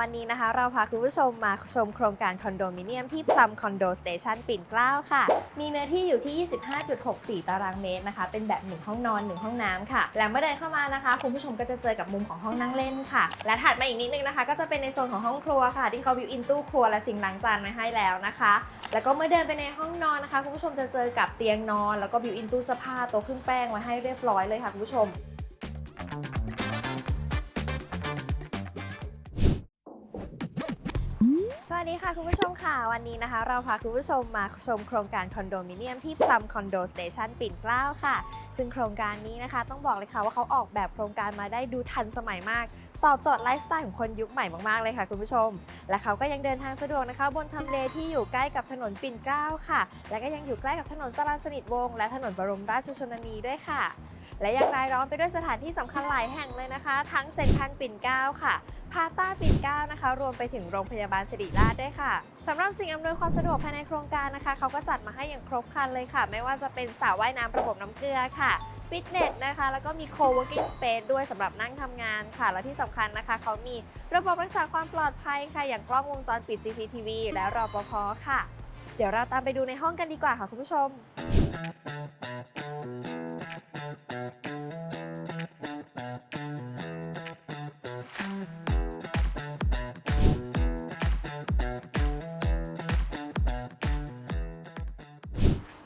วันนี้นะคะเราพาคุณผู้ชมมาชมโครงการคอนโดมิเนียมที่พลัมคอนโดสเตชันปิ่นเกล้าค่ะ มีเนื้อที่อยู่ที่ 25.64 ตารางเมตรนะคะ เป็นแบบ 1 ห้องนอน 1 ห้องน้ำค่ะ และเมื่อเดินเข้ามานะคะ คุณผู้ชมก็จะเจอกับมุมของห้องนั่งเล่นค่ะ และถัดมาอีกนิดนึงนะคะ ก็จะเป็นในโซนของห้องครัวค่ะ ที่เขาวิวอินตู้ครัวและสิ่งล้างจานมาให้แล้วนะคะ แล้วก็เมื่อเดินไปในห้องนอนนะคะ คุณผู้ชมจะเจอกับเตียงนอน แล้วก็วิวอินตู้เสื้อผ้าโต๊ะเครื่องแป้งไว้ให้เรียบร้อยเลยค่ะคุณผู้ชม วัสดีค่ะคุณผู้ชมค่ะ วันนี้นะคะ เราพาคุณผู้ชมมาชมโครงการคอนโดมิเนียมที่พลัมคอนโดสเตชันปิ่นเกล้าค่ะ ซึ่งโครงการนี้นะคะ ต้องบอกเลยค่ะว่าเขาออกแบบโครงการมาได้ดูทันสมัยมาก ตอบโจทย์ไลฟ์สไตล์ของคนยุคใหม่มากๆเลยค่ะคุณผู้ชม และเขาก็ยังเดินทางสะดวกนะคะ บนทำเลที่อยู่ใกล้กับถนนปิ่นเกล้าค่ะ และก็ยังอยู่ใกล้กับถนนจรัญสนิทวงศ์และถนนบรมราชชนนีด้วยค่ะ และยังรายล้อมไปด้วยสถานที่สำคัญหลายแห่งเลยนะคะ ทั้งเซ็นทรัลปิ่นเกล้าค่ะ พาต้าปิ่นเกล้านะคะ รวมไปถึงโรงพยาบาลสิริราชด้วยค่ะสำหรับสิ่งอำนวยความสะดวกภายในโครงการนะคะ เขาก็จัดมาให้อย่างครบครันเลยค่ะ ไม่ว่าจะเป็นสระว่ายน้ำระบบน้ำเกลือค่ะฟิตเนสนะคะ แล้วก็มี co-working space ด้วยสำหรับนั่งทำงานค่ะ และที่สำคัญนะคะ เขามีระบบรักษาความปลอดภัยค่ะ อย่างกล้องวงจรปิด CCTV และรปภค่ะ เดี๋ยวเราตามไปดูในห้องกันดีกว่าค่ะคุณผู้ชม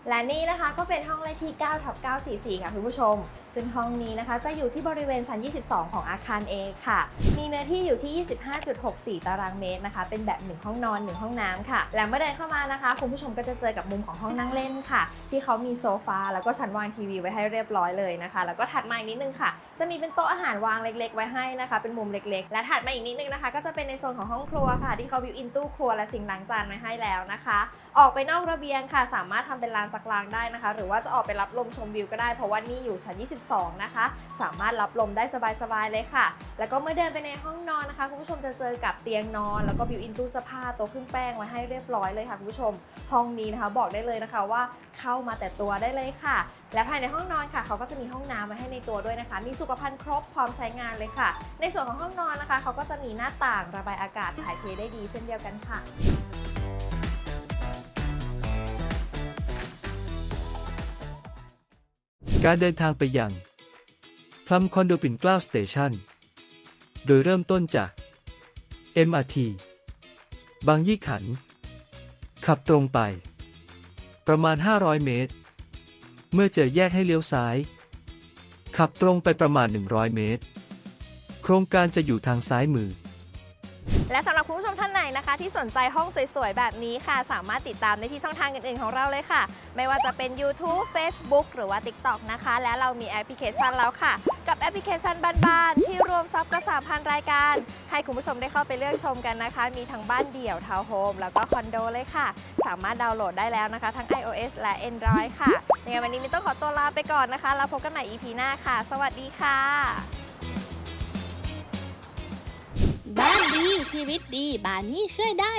และนี่นะคะก็เป็นห้องเลขที่9ทับ944 ค่ะคุณผู้ชม ซึ่งห้องนี้นะคะจะอยู่ที่บริเวณชั้น 22 ของอาคาร A ค่ะ มีเนื้อที่อยู่ที่ 25.64 ตารางเมตรนะคะ เป็นแบบ 1 ห้องนอน 1 ห้องน้ำค่ะ และเมื่อเดินเข้ามานะคะ คุณผู้ชมก็จะเจอกับมุมของห้องนั่งเล่นค่ะ ที่เขามีโซฟาแล้วก็ชั้นวางทีวีไว้ให้เรียบร้อยเลยนะคะ แล้วก็ถัดมาอีกนิดนึงค่ะ จะมีเป็นโต๊ะอาหารวางเล็ก ๆ ไว้ให้นะคะ เป็นมุมเล็ก ๆ และถัดมาอีกนิดนึงนะคะ ก็จะเป็นในโซนของห้องครัวค่ะ ที่เขาวิวอินตู้ครัวและสิ่งล้างจานไว้ให้แล้วนะคะ ออกไปนอกระเบียงค่ะ สามารถทำเป็นลานสักลางได้นะคะ หรือว่าจะออกไปรับลมชมวิวก็ได้เพราะว่านี่อยู่ชั้น 22 นะคะ สามารถรับลมได้สบายๆเลยค่ะ แล้วก็เมื่อเดินไปในห้องนอนนะคะคุณผู้ชมจะเจอกับเตียงนอน แล้วก็บิวอินตู้เสื้อผ้าโต๊ะเครื่องแป้งไว้ให้เรียบร้อยเลยค่ะคุณผู้ชม ห้องนี้นะคะบอกได้เลยนะคะว่าเข้ามาแต่ตัวได้เลยค่ะ และภายในห้องนอนค่ะ เขาก็จะมีห้องน้ำไว้ให้ในตัวด้วยนะคะ มีสุขภัณฑ์ครบพร้อมใช้งานเลยค่ะ ในส่วนของห้องนอนนะคะ เขาก็จะมีหน้าต่างระบายอากาศถ่ายเทได้ดีเช่นเดียวกันค่ะ การเดินทางไปยังพลัมคอนโดปิ่นเกล้าสเตชันโดยเริ่มต้นจาก MRT บางยี่ขัน ขับตรงไป ประมาณ 500 เมตร เมื่อเจอแยกให้เลี้ยวซ้าย ขับตรงไปประมาณ 100 เมตร โครงการจะอยู่ทางซ้ายมือ และสำหรับคุณผู้ชมท่านไหนนะคะ ที่สนใจห้องสวยๆ แบบนี้ค่ะ สามารถติดตามได้ที่ช่องทางอื่นๆของเราเลยค่ะ ไม่ว่าจะเป็น YouTube Facebook หรือว่า TikTok นะคะ และเรามีแอปพลิเคชันแล้วค่ะ กับแอปพลิเคชันบ้านๆ ที่รวมซับกว่า3,000รายการ ให้คุณผู้ชมได้เข้าไปเลือกชมกันนะคะ มีทั้งบ้านเดี่ยวทาวน์โฮมแล้วก็คอนโดเลยค่ะ สามารถดาวน์โหลดได้แล้วนะคะ ทั้ง iOS และ Android ค่ะยังไงวันนี้มินต้องขอตัวลาไปก่อนนะคะแล้วพบกันใหม่ EP หน้าค่ะ สวัสดีค่ะ บ้านดีชีวิตดีบ้านนี่ช่วยได้